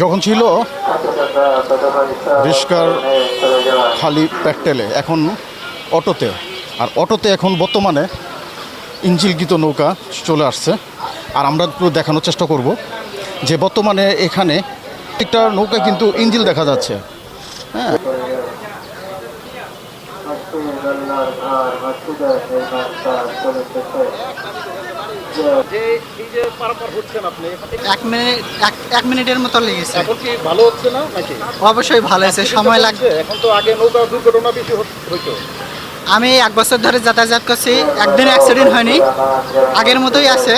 যখন ছিল রিস্কার খালি পেট্টেলে এখন অটোতে। আর অটোতে এখন বর্তমানে ইঞ্জিলগীত নৌকা চলে আসছে। আর আমরা একটু দেখানোর চেষ্টা করব যে বর্তমানে এখানে একটা নৌকা কিন্তু ইঞ্জিল দেখা যাচ্ছে। হ্যাঁ। যে এই যে পারাপার হচ্ছেন আপনি এক মিনিট এক এক মিনিটের মতো লেগেছে। এখন কি ভালো হচ্ছে না নাকি? অবশ্যই ভালো আছে সময় এখন তো আগে নৌকা দুর্ঘটনা বেশি হইতো। আমি এক বছর ধরে যাতায়াত করছি একদিন অ্যাক্সিডেন্ট হয়নি আগের মতোই আছে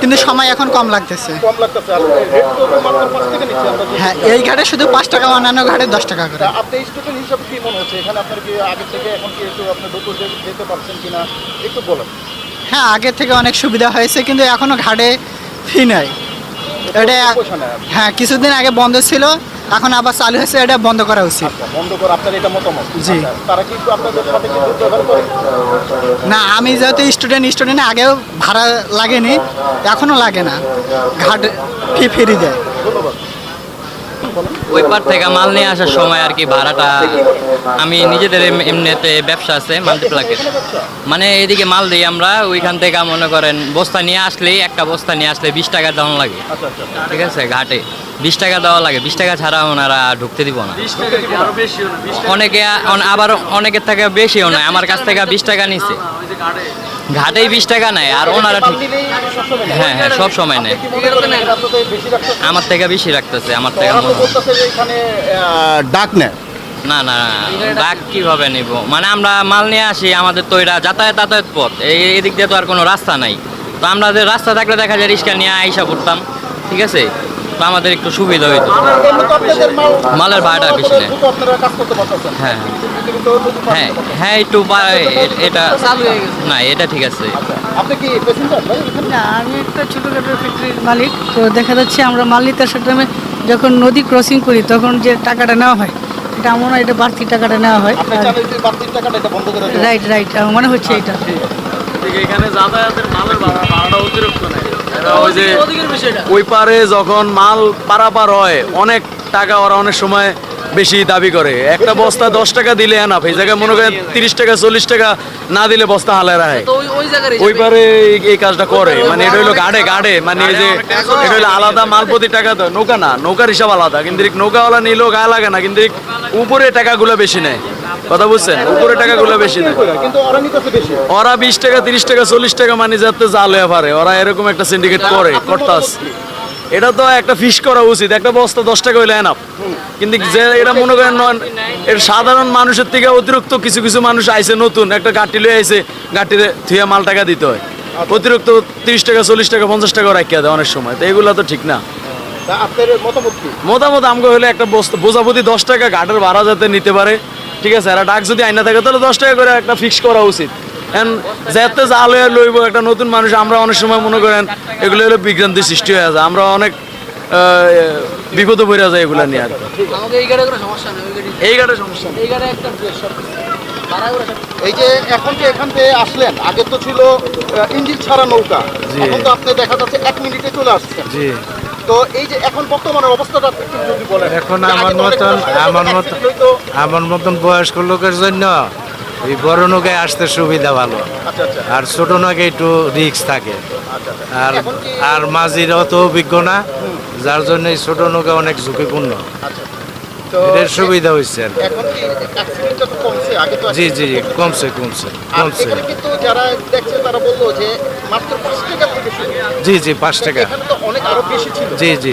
কিন্তু সময় এখন কম লাগতেছে। হ্যাঁ এই ঘাটে শুধু পাঁচ টাকা অন্যান্য ঘাটে দশ টাকা করে। হিসাবে কি মনে হচ্ছে? এখানে আপনার কি আগে থেকে এখন কি একটু আপনি যেতে পারছেন কিনা? একটু বলেন। হ্যাঁ আগে থেকে অনেক সুবিধা হয়েছে কিন্তু এখনও ঘাটে ফি নাই। এটা হ্যাঁ কিছুদিন আগে বন্ধ ছিল এখন আবার চালু হয়েছে এটা বন্ধ করা উচিত। আচ্ছা, বন্ধ করে আপনার এটা মতামত? জি। আচ্ছা, তারা কি আপনাদের সাথে কি ব্যবহার করে? না আমি যেহেতু স্টুডেন্ট স্টুডেন্ট আগেও ভাড়া লাগেনি এখনও লাগে না। ঘাট ফি ফ্রি দেয়। ধন্যবাদ। ওই পার থেকে মাল নিয়ে আসার সময় আর কি ভাড়াটা, আমি নিজেদের এমনিতে ব্যবসা আছে মাল্টিপ্লাকের মানে এদিকে মাল দিই আমরা, ওইখান থেকে মনে করেন বস্তা নিয়ে আসলেই, একটা বস্তা নিয়ে আসলে বিশ টাকা দেওয়া লাগে। ঠিক আছে? ঘাটে। বিশ টাকা দেওয়া লাগে। বিশ টাকা ছাড়া ওনারা ঢুকতে দিব না। অনেকে আবার অনেকের থেকে বেশিও নয়, আমার কাছ থেকে বিশ টাকা নিচ্ছে ঘাটেই বিশ টাকা নেয় আর ওনারা ঠিক। হ্যাঁ হ্যাঁ সব সময় নেয়। আমার থেকে বেশি রাখতেছে আমার থেকে হয়। ডাক নেয়। না না ডাক কীভাবে নিব? মানে আমরা মাল নিয়ে আসি আমাদের তো এটা যাতায়াত যাতায়াত পথ। এই এদিক দিয়ে তো আর কোনো রাস্তা নাই। তো আমরা যে রাস্তা থাকলে দেখা যায় রিক্সা নিয়ে আইসা পড়তাম ঠিক আছে? তো আমাদের একটু সুবিধা হইতো। মালের ভাড়াটা বেশি নেয়। হ্যাঁ পারতেন হ্যাঁ। হ্যাঁ একটু এটা না এটা ঠিক আছে। আপনি কি প্যাসেঞ্জার ভাই এখানে? না আমি একটা ছোটোখাটো ফ্যাক্টরির মালিক তো দেখা যাচ্ছে আমরা মাল নিতে আসার টাইমে যখন নদী ক্রসিং করি তখন যে টাকাটা নেওয়া হয় এটা মনে হয় এটা বাড়তি টাকাটা নেওয়া হয়। রাইট রাইট মনে হচ্ছে এটা। এখানে যাতায়াতের মালের ভাড়াটা অতিরিক্ত নেয়। ওই যে ওই পারে যখন মাল পারাপার হয় অনেক টাকা ওরা অনেক সময় বেশি দাবি করে। একটা বস্তা দশ টাকা দিলে এনাফ এই জায়গায় মনে করেন তিরিশ টাকা চল্লিশ টাকা না দিলে বস্তা হালে রাখে। ওই পারে এই- কাজটা করে। মানে এটা হলো গাড়ে গাড়ে। মানে এই যে এটা হলো আলাদা মাল প্রতি টাকা তো। নৌকা না নৌকার হিসাব আলাদা। কিন্তু নৌকাওয়ালা নিলেও গায়ে লাগে না। কিন্তু উপরে টাকাগুলো বেশি নেয়। কথা বুঝছেন? উপরে টাকাগুলো বেশি নেয়। ওরা ওরা বিশ টাকা তিরিশ টাকা চল্লিশ টাকা মানে যাতে জাল হয়ে পারে। ওরা এরকম একটা সিন্ডিকেট করে করতাস। এটা তো একটা ফিস করা উচিত। একটা বস্তা দশ টাকা হইলে এনাফ কিন্তু যে এটা মনে করেন এর সাধারণ মানুষের থেকে অতিরিক্ত কিছু কিছু মানুষ আইছে নতুন। একটা গাঠি লয়ে আইছে গাঠিতে থুয়ে মাল টাকা দিতে হয়। অতিরিক্ত তিরিশ টাকা চল্লিশ টাকা পঞ্চাশ টাকা রাখিয়া দেয় অনেক সময়। তো এগুলো তো ঠিক না। মতামত কি? মোটামুটি আমগো হলে একটা বস্তা বোঝাবুঝি দশ টাকা ঘাটের ভাড়া যাতে নিতে পারে। ঠিক আছে আর ডাক যদি আইনা থাকে তাহলে দশ টাকা করে একটা ফিক্স করা উচিত। এখন যাতে জাল লইব একটা নতুন মানুষ আমরা অনেক সময় মনে করেন এগুলো হলো বিভ্রান্তি সৃষ্টি হয়ে যায়। আমরা অনেক আহ, বিপদে পড়ে যায় এগুলো নিয়ে আর কি। এই গাড়ির সমস্যা নেই। এই যে এখন যে এখান থেকে আসলেন আগে তো ছিল ইঞ্জিন ছাড়া নৌকা। এখন তো আপনি দেখা যাচ্ছে এক মিনিটে চলে আসছেন। জি। তো এই যে এখন বর্তমানের অবস্থাটা যদি বলেন। এখন আমার মতন আমার মতন। আমার মতন বয়স্ক লোকের জন্য এই বড় নৌকায় আসতে সুবিধা ভালো। আচ্ছা আচ্ছা। আর ছোট নৌকায় একটু রিক্স থাকে। আচ্ছা আর আর মাঝির অত অভিজ্ঞ না যার জন্য এই ছোট নৌকা অনেক ঝুঁকিপূর্ণ। এটার সুবিধা হয়েছে জি জি। কমছে কমছে কমছে। জি জি পাঁচ টাকা। জি জি।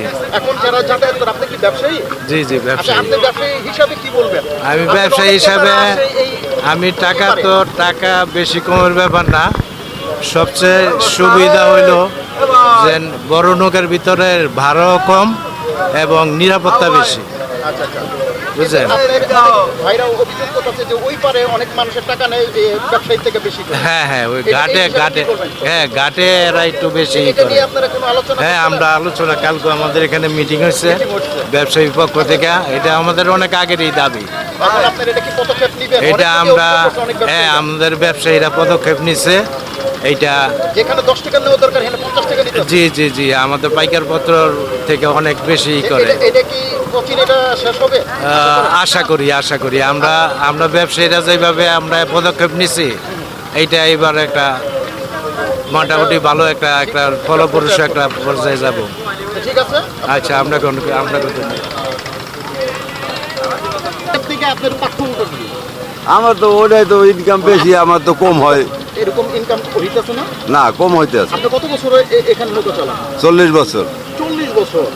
ব্যবসায়ী? জি জি আচ্ছা ব্যবসায়ী। আপনি ব্যবসায়ী হিসাবে কি বলবেন? আমি আপনি ব্যবসায়ী হিসাবে আমি টাকা তো টাকা বেশি কমের ব্যাপার না। সবচেয়ে সুবিধা হইল যে বড় নৌকার ভিতরে ভাড়াও কম এবং নিরাপত্তা বেশি। আচ্ছা আচ্ছা। বুঝলেন। হ্যাঁ হ্যাঁ ওই ঘাটে ঘাটে হ্যাঁ ঘাটে এরা একটু বেশি হ্যাঁ আমরা আলোচনা কালকে আমাদের এখানে মিটিং হচ্ছে। ব্যবসায়ী পক্ষ থেকে। এটা আমাদের অনেক আগেরই দাবি। এটা আমরা হ্যাঁ আমাদের ব্যবসায়ীরা পদক্ষেপ নিচ্ছে এইটা যেখানে দশ টাকা নেওয়া দরকার এখানে পঞ্চাশ টাকা নিতে জি জি জি আমাদের পাইকার পত্র থেকে অনেক বেশি করে। এটা- কি আশা করি আশা করি। আমরা আমরা ব্যবসায়ীরা যেভাবে আমরা পদক্ষেপ নিছি এইটা এবার একটা মোটামুটি ভালো একটা একটা ফলপ্রসূ একটা পর্যায়ে যাব। ঠিক আছে। আচ্ছা আমরা আমরা আমার তো ওটাই তো ইনকাম বেশি আমার তো কম হয়। এরকম ইনকাম হইতেছে না? না কম হইতে আছে। আপনি কত বছর এখানে নৌকা চালান? চল্লিশ বছর। চল্লিশ বছর।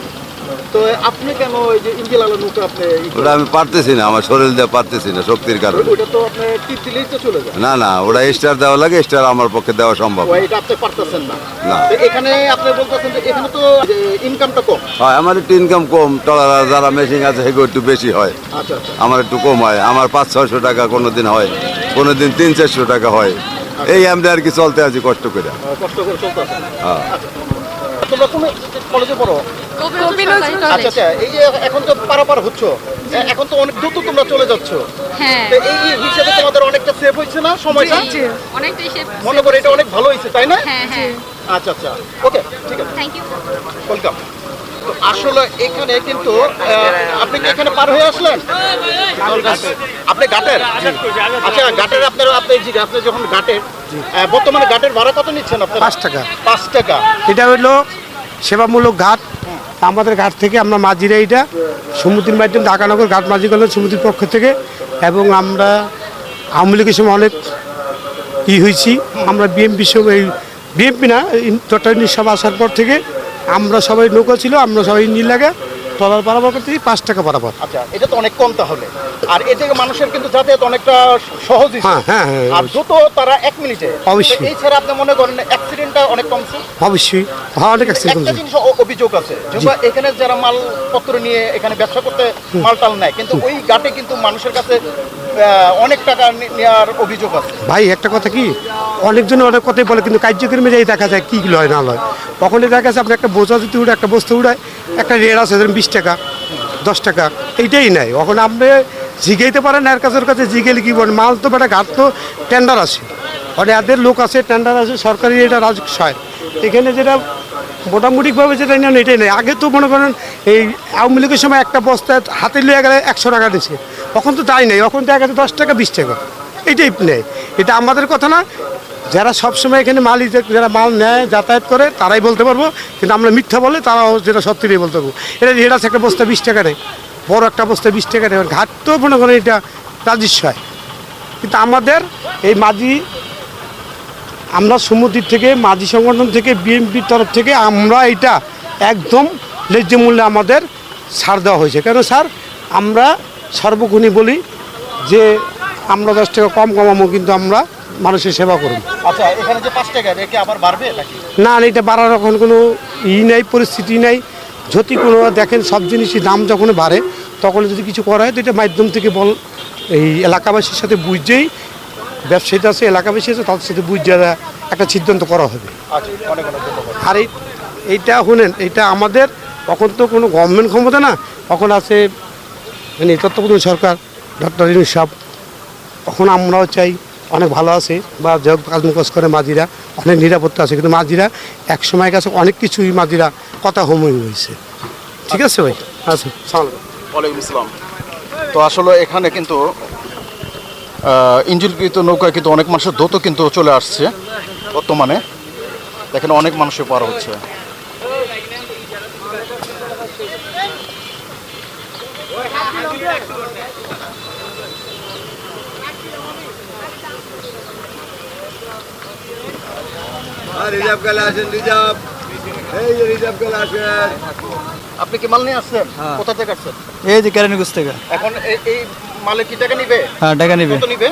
তো আপনি কেন ওই যে ইঞ্জিল আলো নৌকা আপনি ওটা আমি পারতেছি না আমার শরীর দিয়ে পারতেছি না শক্তির কারণে। ওইটা তো আপনি টিপ দিলেই তো চলে যায়। না না ওটা স্টার দেওয়া লাগে স্টার আমার পক্ষে দেওয়া সম্ভব ও, এটা আপনি পারতেছেন না। না। এখানে আপনি বলতেছেন যে এখানে তো ইনকামটা কম। হয় আমার একটু ইনকাম কম টলার যারা মেশিন আছে সেগুলো একটু বেশি হয়। আচ্ছা আচ্ছা। আমার একটু কম হয় আমার পাঁচ ছয়শো টাকা কোনো দিন হয় কোনো দিন তিন চারশো টাকা হয়। এই আমরা আর কি চলতে আছি কষ্ট করে। কষ্ট করে চলতেছে তোমরা কোন কলেজে পড়ো? আচ্ছা আচ্ছা এই যে এখন তো পারাপার হচ্ছ এখন তো অনেক দ্রুত তোমরা চলে যাচ্ছ। হ্যাঁ। তো এই হিসেবে তোমাদের অনেকটা সেভ হয়েছে না সময়টা? অনেকটাই মনে করে এটা অনেক ভালো হয়েছে তাই না? হ্যাঁ হ্যাঁ। আচ্ছা আচ্ছা। ওকে ঠিক আছে। থ্যাংক ইউ ওয়েলকাম আসলে এখানে কিন্তু আপনি কি এখানে পার হয়ে আসলেন? আপনি ঘাটের? আচ্ছা ঘাটের আপনার আপনি আপনি যখন ঘাটের বর্তমানে ঘাটের ভাড়া কত নিচ্ছেন আপনার? পাঁচ টাকা। পাঁচ টাকা। এটা হলো সেবামূলক ঘাট। আমাদের ঘাট থেকে আমরা মাঝিরা এটা সমুদ্রের মাধ্যমে ঢাকানগর ঘাট মাঝি করলেন সমুদ্রের পক্ষ থেকে এবং আমরা আওয়ামী লীগের সময় অনেক ই হয়েছি। আমরা বিএমপি সব এই বিএমপি না তটানি সব আসার পর থেকে আমরা সবাই নৌকা ছিল আমরা সবাই নীল লাগে। টলার পারাবার করতে পাঁচ টাকা বরাবর। আচ্ছা এটা তো অনেক কম তাহলে। আর এ থেকে মানুষের কিন্তু যাতায়াত অনেকটা সহজ। হ্যাঁ, হ্যাঁ, হ্যাঁ, আর দ্রুত তারা এক মিনিটে। অবশ্যই। এই ছাড়া আপনি মনে করেন অ্যাক্সিডেন্টটা অনেক কমছে? অবশ্যই। হ্যাঁ অনেক অ্যাক্সিডেন্ট একটা জিনিস অভিযোগ আছে। যেটা এখানে যারা মালপত্র নিয়ে এখানে ব্যবসা করতে মালটাল নেয় কিন্তু ওই ঘাটে কিন্তু মানুষের কাছে অনেক টাকা নেওয়ার অভিযোগ আছে। ভাই একটা কথা কি? অনেকজন অনেক কথাই বলে কিন্তু কার্যক্রমে যাই দেখা যায় কী লয় না লয়। কখনই দেখা যাচ্ছে আপনি একটা বোঝা যদি উড়ে একটা বস্তু উড়ায় একটা রেট আছে বিশ টাকা, দশ টাকা, এইটাই নাই এখন আপনি জিগাইতে পারেন, এর কাছে ওর কাছে জিগেলে কি বলেন? মাল তো বেটা ঘাট তো টেন্ডার আছে। মানে এদের লোক আছে টেন্ডার আছে, সরকারি এটা রাজস্ব হয় এখানে যেটা মোটামুটিভাবে যেটা নেন এটাই নেই আগে তো মনে করেন, এই আওয়ামী লীগের সময় একটা বস্তা হাতে লিয়ে গেলে একশো টাকা দিচ্ছে এখন তো তাই নেই। এখন দেখা যাচ্ছে দশ টাকা, বিশ টাকা। এইটাই নেই এটা আমাদের কথা না যারা সবসময় এখানে মাল যারা মাল নেয়, যাতায়াত করে, তারাই বলতে পারব। কিন্তু আমরা মিথ্যা বলে তারাও যেটা সত্যিই বলতে পারব। এটা এটা আছে একটা বস্তা বিশ টাকা নেই বড় একটা বস্তা বিশ টাকা নেই ঘাট তো মনে করেন এটা রাজস্ব হয়। কিন্তু আমাদের এই মাঝি, আমরা সমুদ্রের থেকে, মাঝি সংগঠন থেকে, বিএনপির তরফ থেকে আমরা এটা একদম ন্যায্য মূল্যে আমাদের ছাড় দেওয়া হয়েছে। কেন স্যার আমরা সর্বগুণী বলি যে, আমরা দশ টাকা কম কমাবো, কিন্তু আমরা মানুষের সেবা করুন। আচ্ছা এখানে যে পাঁচ টাকা রেখে আবার বাড়বে নাকি? না না, এটা বাড়ার এখন কোনো ই নাই পরিস্থিতি নাই। যদি কোনো দেখেন সব জিনিসের দাম যখন বাড়ে তখন যদি কিছু করা হয় তো এটা মাধ্যম থেকে বল এই এলাকাবাসীর সাথে বুঝছেই ব্যবসায়ীটা আছে এলাকাবাসী আছে তাদের সাথে বুঝে একটা সিদ্ধান্ত করা হবে। আচ্ছা আর এই এইটা শুনেন এটা আমাদের তখন তো কোনো গভর্নমেন্ট ক্ষমতা না তখন আছে মানে তত্ত্বাবধান সরকার ডক্টর ইনু সাহেব তখন আমরাও চাই। অনেক ভালো আছে বা যোগ কাজ করে মাঝিরা, অনেক নিরাপত্তা আছে। কিন্তু মাঝিরা এক সময় কাছে অনেক কিছুই মাঝিরা কথা হোমই হয়েছে ঠিক আছে ভাই? আচ্ছা ওয়ালাইকুম আসসালাম। তো আসলে এখানে কিন্তু ইঞ্জিনকৃত নৌকা কিন্তু অনেক মানুষের দ্রুত কিন্তু চলে আসছে বর্তমানে। এখানে অনেক মানুষের পার হচ্ছে। রিজার্ভ গেলে আসেন রিজার্ভ। এই যে রিজার্ভ গেলে আসেন। আপনি কি মাল নিয়ে আসছেন? কোথা থেকে আসছেন? এই যে কেরানীগঞ্জ থেকে। এখন এই- এই মালে কি টাকা নিবে? হ্যাঁ টাকা নিবে কত নিবে।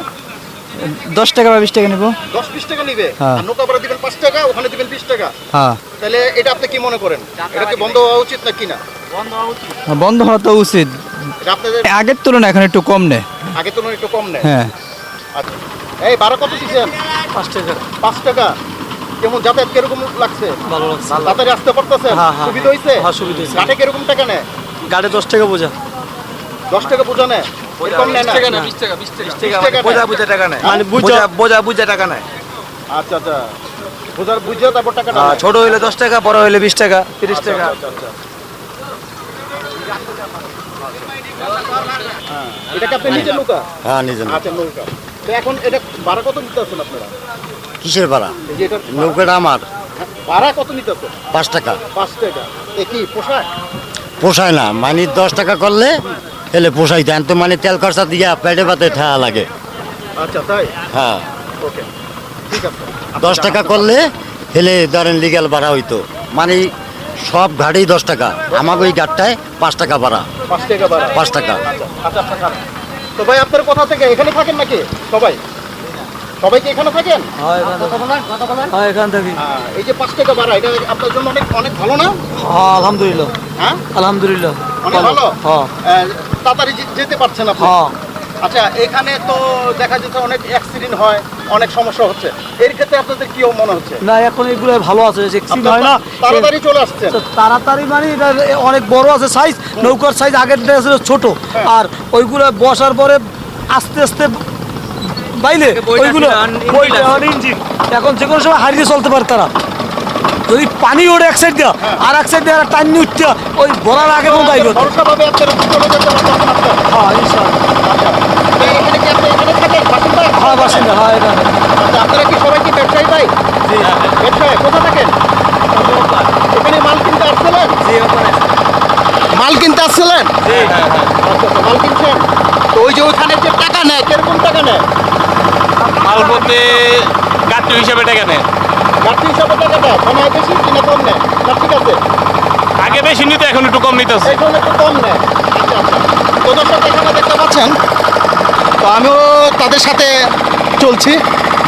দশ টাকা বা বিশ টাকা নিবো। দশ বিশ টাকা নিবে? হ্যাঁ। আর নৌকা ভাড়া দিবেন পাঁচ টাকা ওখানে দিবেন বিশ টাকা। হ্যাঁ। তাহলে এটা আপনি কি মনে করেন? এটা কি বন্ধ হওয়া উচিত না কিনা বন্ধ হওয়া তো উচিত। আগের তুলনায় এখন একটু কম নেয়। আগে তো একটু কম নেয়? হ্যাঁ। আচ্ছা। এই ভাড়া কত দিচ্ছেন? পাঁচ টাকা। পাঁচ টাকা। কেমন যাতায়াত কীরকম লাগছে? ভালো লাগছে। তাড়াতাড়ি আসতে পারতেছেন? হ্যাঁ, হ্যাঁ, সুবিধা হয়েছে হ্যাঁ, সুবিধা হয়েছে। ঘাটে কীরকম টাকা নেয়? গাড়ি দশ টাকা বোঝা। দশ টাকা বোঝা নেয়? এরকম নেয় না? বিশ টাকা নেয়। বোঝা বুঝা টাকা নেয়? মানে বোঝা বোঝা বুঝা টাকা নেয়। আচ্ছা আচ্ছা। বুঝার বুঝে তারপর টাকাটা হ্যাঁ, নেয়। ছোট হইলে দশ টাকা বড় হইলে বিশ টাকা তিরিশ টাকা। আচ্ছা, আচ্ছা। হ্যাঁ, এটা কি আপনার নিজের নৌকা? হ্যাঁ নিজে আচ্ছা নৌকা। তো এখন এটা ভাড়া কত নিতে আছেন আপনারা? কিসের ভাড়া? নৌকাটা আমার। ভাড়া কত নিতে পাঁচ টাকা। পাঁচ টাকা। কি পোষায়? পোষায় না মানে দশ টাকা করলে এলে পোষাই দেন তো মানে তেল খরচা দিয়া পেটে পাতে ঠেয়া লাগে। আচ্ছা তাই? হ্যাঁ। ওকে ঠিক আছে। দশ টাকা করলে হেলে ধরেন লিগ্যাল ভাড়া হইতো। মানে সব ঘাটেই দশ টাকা। আমাকে ওই ঘাটটায় পাঁচ টাকা ভাড়া। পাঁচ টাকা পাঁচ টাকা। আচ্ছা আচ্ছা। তো ভাই আপনার কোথা থেকে? এখানে থাকেন নাকি সবাই? সবাই কি এখানে থাকেন? হ্যাঁ এখান থেকে। হ্যাঁ, এই যে পাঁচ টাকা ভাড়া এটা আপনার জন্য অনেক অনেক ভালো না? হ্যাঁ আলহামদুলিল্লাহ। হ্যাঁ? আলহামদুলিল্লাহ অনেক ভালো। হ্যাঁ। তাড়াতাড়ি যেতে পারছেন আপনি? হ্যাঁ। আচ্ছা এখানে তো দেখা যাচ্ছে অনেক অ্যাক্সিডেন্ট হয় অনেক সমস্যা হচ্ছে। এর ক্ষেত্রে আপনাদের কি মনে হচ্ছে? না এখন এগুলো ভালো আছে আপনারা হয় না তাড়াতাড়ি চলে আসছেন। তো তাড়াতাড়ি মানে এটা অনেক বড় আছে সাইজ নৌকার সাইজ আগের ছিল ছোট। আর ওইগুলো বসার পরে আস্তে আস্তে বাইলে ওইগুলো ইঞ্জিন। এখন যে কোনো সময় হারিয়ে চলতে পারে তারা। যদি পানি ওঠে এক সাইড দেওয়া আর এক সাইড টাইম নিয়ে উঠতে ওই বলার আগে আইব। হ্যাঁ আচ্ছা। বাসিন্দা? হ্যাঁ হ্যাঁ এটা আচ্ছা আপনারা কি সবাই কি ব্যবসায়ী ভাই? ব্যবসায়ী কোথা থাকেন? এখানে মাল কিনতে আসছিলেন? মাল কিনতে আসছিলেন? আচ্ছা মাল কিনছেন? তো ওই যে ওইখানে যে টাকা নেয় কীরকম টাকা নেয়? মাল বলতে গাড়ি হিসাবে টাকা নেয় কাটি হিসাবে টাকা দেয় সময় বেশি কিনে কম নেয়। না ঠিক আছে। আগে বেশি নিতে এখন একটু কম নিতেছে। এখন একটু কম নেয়। আচ্ছা আচ্ছা। তো দর্শক এখানে দেখতে পাচ্ছেন তো আমিও তাদের সাথে চলছি।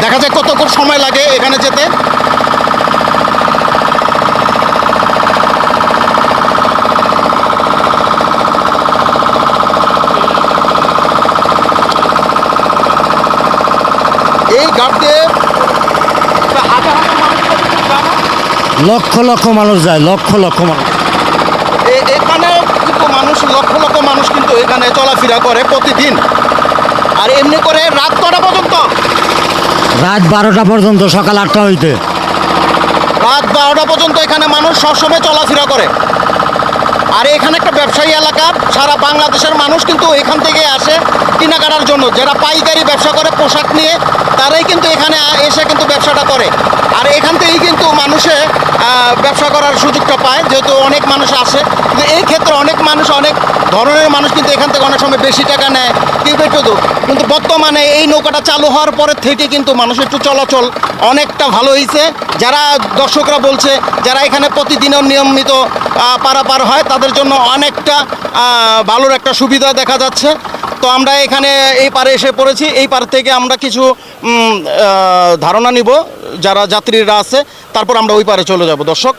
দেখা যায় কত সময় লাগে এখানে যেতে। এই ঘাট দিয়ে প্রায় হাজার হাজার মানুষ কতক্ষণ যায় না? লক্ষ লক্ষ মানুষ যায় লক্ষ লক্ষ মানুষ। এখানে কিন্তু মানুষ লক্ষ লক্ষ মানুষ কিন্তু এখানে চলাফেরা করে প্রতিদিন। আর এমনি করে রাত কটা পর্যন্ত? রাত বারোটা পর্যন্ত সকাল আটটা হইতে। রাত বারোটা পর্যন্ত এখানে মানুষ সবসময় চলাফেরা করে। আর এখানে একটা ব্যবসায়ী এলাকা সারা বাংলাদেশের মানুষ কিন্তু এখান থেকে আসে কেনাকাটার জন্য। যারা পাইকারি ব্যবসা করে পোশাক নিয়ে, তারাই কিন্তু এখানে এসে কিন্তু ব্যবসাটা করে। আর এখান থেকেই কিন্তু মানুষে ব্যবসা করার সুযোগটা পায়, যেহেতু অনেক মানুষ আসে। কিন্তু এই ক্ষেত্রে অনেক মানুষ, অনেক ধরনের মানুষ কিন্তু এখান থেকে অনেক সময় বেশি টাকা নেয় কিন্তু একটু। কিন্তু বর্তমানে এই নৌকাটা চালু হওয়ার পরের থেকে কিন্তু মানুষের একটু চলাচল অনেকটা ভালো হয়েছে যারা দর্শকরা বলছে, যারা এখানে প্রতিদিনও নিয়মিত পারাপার হয়, তাদের জন্য অনেকটা ভালোর একটা সুবিধা দেখা যাচ্ছে। তো আমরা এখানে এই পারে এসে পড়েছি। এই পার থেকে আমরা কিছু ধারণা নিব, যারা যাত্রীরা আছে। তারপর আমরা ওই পারে চলে যাব, দর্শক।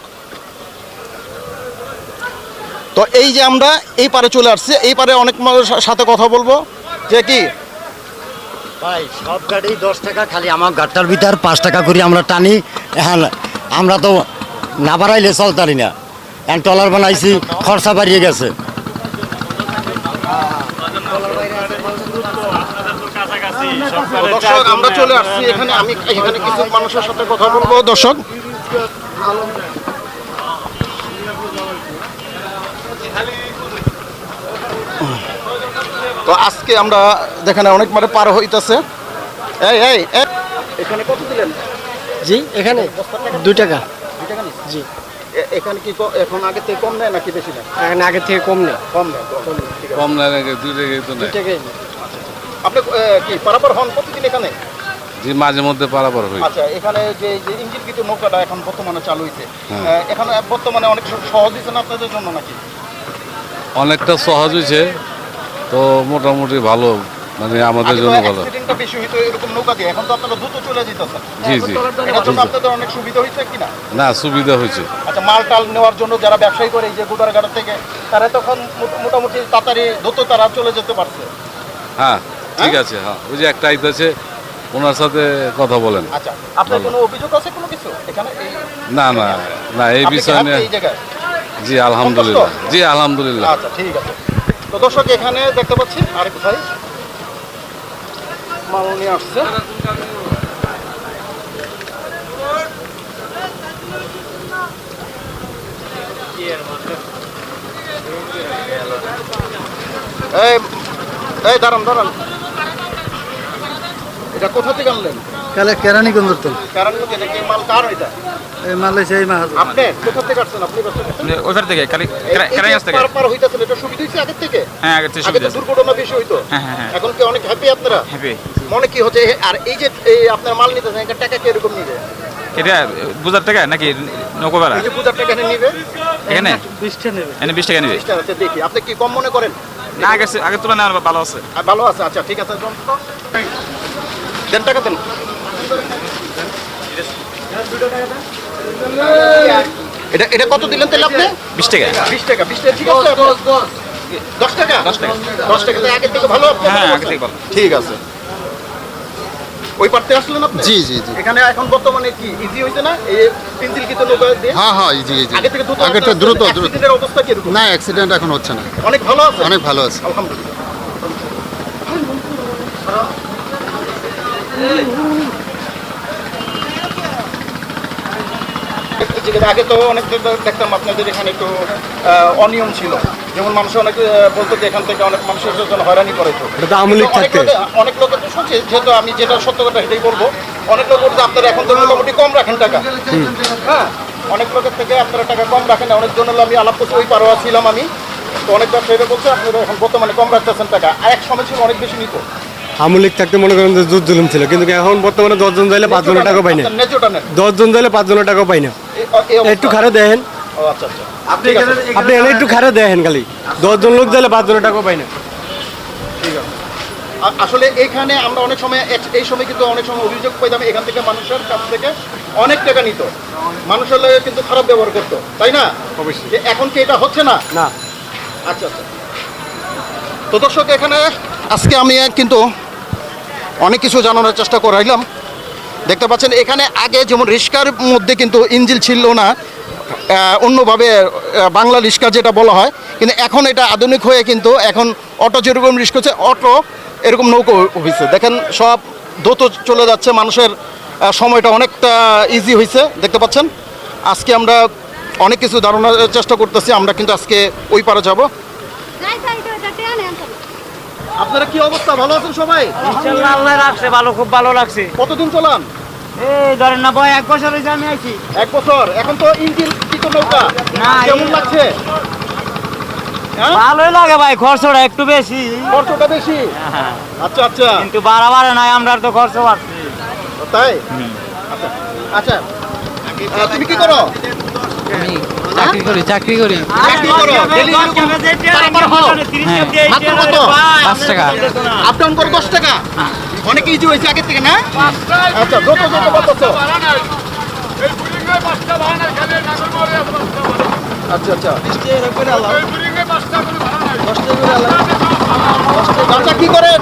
তো এই যে আমরা এই পারে চলে আসছি, এই পারে অনেক সাথে কথা বলব। যে কি? ভাই, সব গাড়ি দশ টাকা, খালি আমার গাড়টার ভিতর পাঁচ টাকা করে আমরা টানি। হ্যাঁ আমরা তো না বাড়াইলে চলতারি না। টলার বানাইছি, খরচা বাড়িয়ে গেছে। দর্শক আমরা চলে আসছি এখানে আমি এখানে কিছু মানুষের সাথে কথা বলব। দর্শক। তো আজকে আমরা দেখেন অনেক মানে পার হইতেছে। এই এই এই, এখানে কত দিলেন? জি? এখানে দুই টাকা। জি। এখানে কি এখন আগে থেকে কম নেয় নাকি বেশি নেয়? এখানে আগের থেকে কম নেই কম নেয় কম নেয়, কম লাগে দুই টাকা তো নেয়। টাকাই আপনি কি পারাপার হন প্রতিদিন এখানে? যে মাঝে মধ্যে পারাপার হই। আচ্ছা এখানে যে যে ইঞ্জিন কিন্তু নৌকাটা এখন বর্তমানে চালু হয়েছে হ্যাঁ। এখানে বর্তমানে অনেক সহজ না আপনাদের জন্য নাকি? অনেকটা সহজ হয়েছে তো মোটামুটি ভালো মানে আমাদের জন্য ভালো। অ্যাক্সিডেন্টটা বেশি হইতো এরকম নৌকা দিয়ে এখন তো আপনারা দ্রুত চলে যেতেছেন জি জি। এটার জন্য আপনাদের অনেক সুবিধা হয়েছে কিনা না? সুবিধা হয়েছে আচ্ছা মাল টাল নেওয়ার জন্য যারা ব্যবসায়ী করে এই যে গুদারঘাট থেকে তারা তখন মোটামুটি তাড়াতাড়ি দ্রুত তারা চলে যেতে পারছে। হ্যাঁ ঠিক আছে হ্যাঁ। ওই যে একটা আইতেছে ওনার সাথে কথা বলেন। আচ্ছা আপনার কোনো অভিযোগ আছে কোনো কিছু? এখানে না না না এই বিষয় নিয়ে জি আলহামদুলিল্লাহ। জি আলহামদুলিল্লাহ। আচ্ছা ঠিক আছে। তো দর্শক এখানে দেখতে পাচ্ছি আরেক ভাই। মাল নিয়ে আসছে। এই এই দাঁড়ান দাঁড়ান। এটা কোথা থেকে আনলেন? কালে কেরানীগঞ্জ তো এটা কি মাল কার এটা? এই মালে সেই মাছ আপনি কোথা থেকে আসছেন? আপনি ওইখান থেকে কালি এই- এই পার পার হইতাছেন, এটা সুবিধা হইছে আগের থেকে? হ্যাঁ আগের থেকে সুবিধা দুর্ঘটনা বেশি হইতো। হ্যাঁ হ্যাঁ হ্যাঁ। এখন কি অনেক হ্যাপি আপনারা? হ্যাপি মনে কি হচ্ছে আর এই যে এই আপনার মাল নিতেছেন এখানে টাকা কি এরকম নিবে? এটা বুঝার টাকা নাকি নৌকো ভাড়া? এই টাকা এখানে নিবে? এখানে? বিশটা নেবে। এখানে বিশ টাকা নিবে। দেখি। আপনি কি কম মনে করেন? না আগের সে- আগের তুলনায় ভালো আছে। আর ভালো আছে? আচ্ছা ঠিক আছে দেন টাকা দেন। এটা এটা কত দিলেন তাহলে আপনি? বিশ টাকা। বিশ টাকা বিশ টাকা ঠিক আছে। দশ টাকা? দশ টাকা। দশ টাকা তো আগের থেকে ভালো হ্যাঁ ভালো আগে থেকে ভালো। ঠিক আছে। ওই পারতে আসলেন আপনি? জি জি জি। এখানে এখন বর্তমানে কি ইজি হইছে না? এই পেন্সিল কিতো নৌকা দিয়ে? হ্যাঁ হ্যাঁ জি জি আগে থেকে দ্রুত আগেরটা দ্রুত দ্রুত। অ্যাক্সিডেন্টের অবস্থা কি এরকম না অ্যাক্সিডেন্ট এখন হচ্ছে না। অনেক ভালো আছে? অনেক ভালো আছে। আলহামদুলিল্লাহ। আগে তো অনেক দেখতাম আপনাদের এখানে একটু অনিয়ম ছিল। যেমন মানুষ অনেক বলতো যে এখান থেকে অনেক মানুষের জন্য হয়রানি করে তো। অনেক। লোকে- অনেক লোকের তো শুনছি যেহেতু আমি যেটা সত্য কথা সেটাই বলব। অনেক লোক বলছে আপনারা এখন তো মোটামুটি কম রাখেন টাকা। হ্যাঁ অনেক লোকের থেকে আপনারা টাকা কম রাখেন। অনেক জন আমি আলাপ করছি ওই পারোয়া ছিলাম আমি। তো অনেক ব্যবসায়ীরা বলছে আপনারা এখন বর্তমানে কম রাখতেছেন টাকা। আর এক সময় ছিল অনেক বেশি নিত। আওয়ামী লীগ থাকতে মনে করেন যে জুট জুলুম ছিল কিন্তু এখন বর্তমানে দশজন যাইলে পাঁচ পাঁচজনের টাকা পাই না। নেন। দশজন যাইলে পাঁচজনের টাকা পাই না। একটু খারে দেখেন। ও আচ্ছা আচ্ছা। আপনি আপনি এনে একটু খারে দেখেন খালি। দশজন লোক যাইলে পাঁচজনের টাকা পাই না। আসলে এখানে আমরা অনেক সময় এক- এই সময় কিন্তু অনেক সময় অভিযোগ পাইতাম এখান থেকে মানুষের কাছ থেকে অনেক টাকা নিত। মানুষের লগে কিন্তু খারাপ ব্যবহার করতো তাই না? অবশ্যই। যে এখন কি এটা হচ্ছে না? না। আচ্ছা আচ্ছা। তো দর্শক এখানে আজকে আমি কিন্তু অনেক কিছু জানানোর চেষ্টা করাইলাম দেখতে পাচ্ছেন, এখানে আগে যেমন রিস্কার মধ্যে কিন্তু ইঞ্জিল ছিল না অন্যভাবে বাংলা রিস্কা যেটা বলা হয়, কিন্তু এখন এটা আধুনিক হয়ে কিন্তু এখন অটো যেরকম রিস্ক হচ্ছে অটো এরকম নৌকো হয়েছে দেখেন, সব দ্রুত চলে যাচ্ছে, মানুষের সময়টা অনেকটা ইজি হয়েছে দেখতে পাচ্ছেন। আজকে আমরা অনেক কিছু ধারণার চেষ্টা করতেছি, আমরা কিন্তু আজকে ওই পারে যাব। আপনারা কি অবস্থা? ভালো আছেন সবাই? আল্লাহ রাখছে ভালো খুব ভালো লাগছে। কতদিন চলান? এই ধরেন না বয় এক বছর হয়েছে আমি আইছি। এক বছর? এখন তো ইঞ্জিন কি তো নৌকা। না, কেমন লাগছে? হ্যাঁ? ভালোই লাগে ভাই খরচটা একটু বেশি। খরচটা বেশি? আচ্ছা আচ্ছা। কিন্তু বাড়া বাড়া নাই আমরা তো খরচ বাড়ছে। তাই? আচ্ছা। আচ্ছা। তুমি কি করো? চাকরি করি চাকরি করি। পাঁচ টাকা। আপ ডাউন করো দশ টাকা। অনেক ইজি হয়েছে আগের থেকে না? আচ্ছা যত যত বলতেছো আচ্ছা আচ্ছা। কি করেন?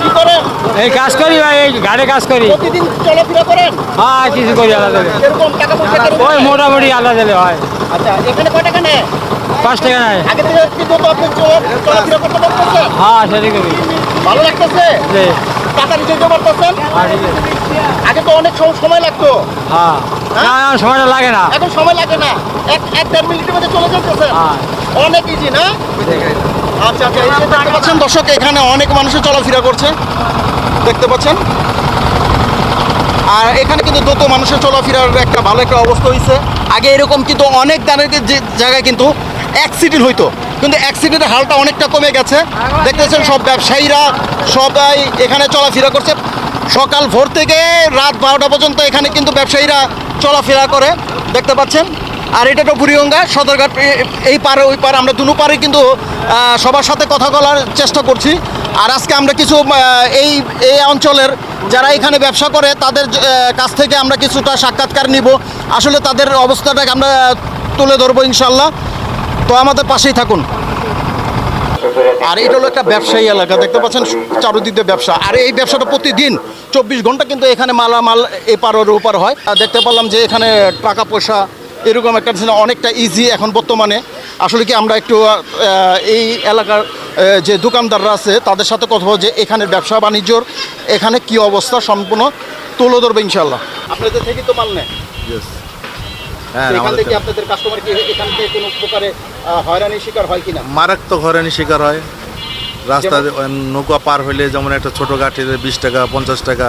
কি করেন? এই কাজ করি ভাই এই গাড়ি কাজ করি। প্রতিদিন চলাফেরা করেন? হ্যাঁ কিছু করি আলাদা এরকম টাকা পয়সা ওই মোটামুটি আলাদা হয় আচ্ছা এখানে কয় টাকা নেয়? পাঁচ টাকা আগে থেকে কি যত আপনি চলাফেরা করতে পারতেছেন? হ্যাঁ সেটাই করি। ভালো লাগতেছে? জি। টাকা দিতে দিতে পারতেছেন? হ্যাঁ আগে তো অনেক সম- সময় লাগতো। হ্যাঁ। না সময়টা লাগে না। এখন সময় লাগে না। এক এক দেড় মিনিটের মধ্যে চলে যেতেছে হ্যাঁ। অনেক ইজি না? আচ্ছা আচ্ছা এই দেখতে পাচ্ছেন দর্শক, এখানে অনেক মানুষের চলাফেরা করছে। দেখতে পাচ্ছেন? আর এখানে কিন্তু দ্রুত মানুষের চলাফেরার একটা ভালো একটা অবস্থা হয়েছে আগে এরকম কিন্তু অনেক দানের যে জায়গায় কিন্তু অ্যাক্সিডেন্ট হইতো। কিন্তু অ্যাক্সিডেন্টের হালটা অনেকটা কমে গেছে। দেখতেছেন সব ব্যবসায়ীরা সবাই এখানে চলাফেরা করছে। সকাল ভোর থেকে রাত বারোটা পর্যন্ত এখানে কিন্তু ব্যবসায়ীরা চলাফেরা করে। দেখতে পাচ্ছেন? আর এটা তো বুড়িগঙ্গা, সদরঘাট এই পারে, ওই পারে, আমরা দুনো পারে কিন্তু সবার সাথে কথা বলার চেষ্টা করছি। আর আজকে আমরা কিছু এই এই অঞ্চলের যারা এখানে ব্যবসা করে, তাদের কাছ থেকে আমরা কিছুটা সাক্ষাৎকার নিব। আসলে তাদের অবস্থাটাকে আমরা তুলে ধরবো ইনশাল্লাহ তো আমাদের পাশেই থাকুন। আর এটা হলো একটা ব্যবসায়ী এলাকা, দেখতে পাচ্ছেন চারুদিক দিয়ে ব্যবসা। আর এই ব্যবসাটা প্রতিদিন চব্বিশ ঘণ্টা কিন্তু এখানে মালামাল এপার ওপার হয়। দেখতে পারলাম যে এখানে টাকা পয়সা এরকম একটা অনেকটা ইজি এখন বর্তমানে। আসলে কি আমরা একটু এই এলাকার যে দোকানদাররা আছে তাদের সাথে কথা বলব যে এখানের ব্যবসা বাণিজ্যর এখানে কি অবস্থা সম্পূর্ণ তুলে ধরবে ইনশাল্লাহ আপনাদের থেকে তো মাল নেয়। হ্যাঁ, তো এখান আমাদের থেকে ট্রেন। আপনাদের কাস্টমার কি এখান থেকে কোনো প্রকারে হয়রানির শিকার হয় কিনা? মারাত্মক হয়রানি শিকার হয়। রাস্তা নৌকা পার হইলে যেমন একটা ছোট গাঠিতে বিশ টাকা পঞ্চাশ টাকা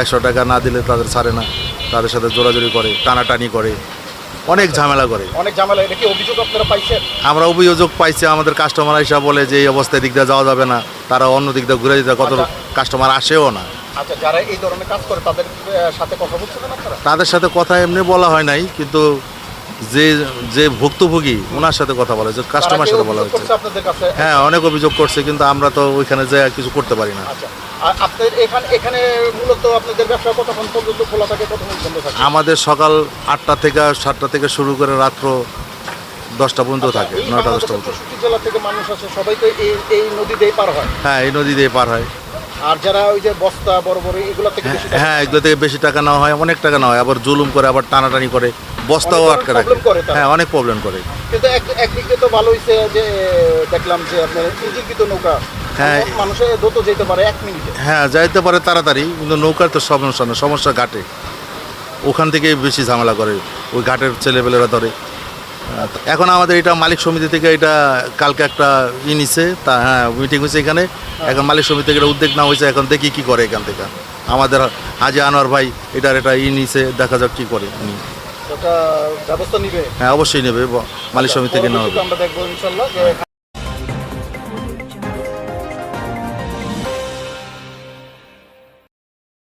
একশো টাকা না দিলে তাদের ছাড়ে না। তাদের সাথে জোরাজোরি করে টানাটানি করে। অনেক ঝামেলা করে। অনেক ঝামেলা এটা কি অভিযোগ আপনারা পাইছেন? আমরা অভিযোগ পাইছি আমাদের কাস্টমার হিসাব বলে যে এই অবস্থায় দিক দিয়ে যাওয়া যাবে না। তারা অন্য দিক দিয়ে ঘুরে যেতে কত কাস্টমার আসেও না। আচ্ছা যারা এই ধরনের কাজ করে তাদের সাথে কথা বলছেন আপনারা? তাদের সাথে কথা এমনি বলা হয় নাই কিন্তু যে যে ভুক্তভোগী ওনার সাথে কথা বলা হয়েছে কাস্টমার সাথে বলা হয়েছে হ্যাঁ অনেক অভিযোগ করছে কিন্তু আমরা তো ওইখানে যে কিছু করতে পারি না। আচ্ছা আপনাদের এখানে এখানে মূলত আপনাদের ব্যবসা কতক্ষণ পর্যন্ত খোলা থাকে কতক্ষণ বন্ধ থাকে? আমাদের সকাল আটটা থেকে সাতটা থেকে শুরু করে রাত্র দশটা পর্যন্ত থাকে আচ্ছা, এই নটা দশটা পর্যন্ত। জেলা থেকে মানুষ আসে সবাই তো এই এই নদী দিয়ে পার হয়। হ্যাঁ এই নদী দিয়ে পার হয়। আর যারা ওই যে বস্তা বড় বড় এগুলো থেকে হ্যাঁ এগুলো থেকে বেশি টাকা নেওয়া হয় অনেক টাকা নেওয়া হয় আবার জুলুম করে আবার টানাটানি করে। বস্তাও আটকে রাখে। হ্যাঁ অনেক প্রবলেম করে। কিন্তু একদিক দিয়ে তো ভালো হয়েছে যে দেখলাম যে আপনার ইঞ্জিনকৃত নৌকা। হ্যাঁ। মানুষের দ্রুত যেতে পারে এক মিনিটে। হ্যাঁ যাইতে পারে তাড়াতাড়ি কিন্তু নৌকার তো সমস্যা না সমস্যা ঘাটে। ওখান থেকে বেশি ঝামেলা করে ওই ঘাটের ছেলেপেলেরা ধরে। এখন আমাদের এটা মালিক সমিতি থেকে এটা কালকে একটা ই নিছে তা হ্যাঁ মিটিং হয়েছে এখানে। এখন মালিক সমিতি থেকে উদ্যোগ নেওয়া হয়েছে এখন দেখি কি করে এখান থেকে। আমাদের হাজি আনোয়ার ভাই এটার এটা ই নিছে দেখা যাক কি করে ব্যবস্থা নিবে? হ্যাঁ অবশ্যই নেবে মালিক সমিতি থেকে নেওয়া হবে। আমরা দেখব ইনশাল্লাহ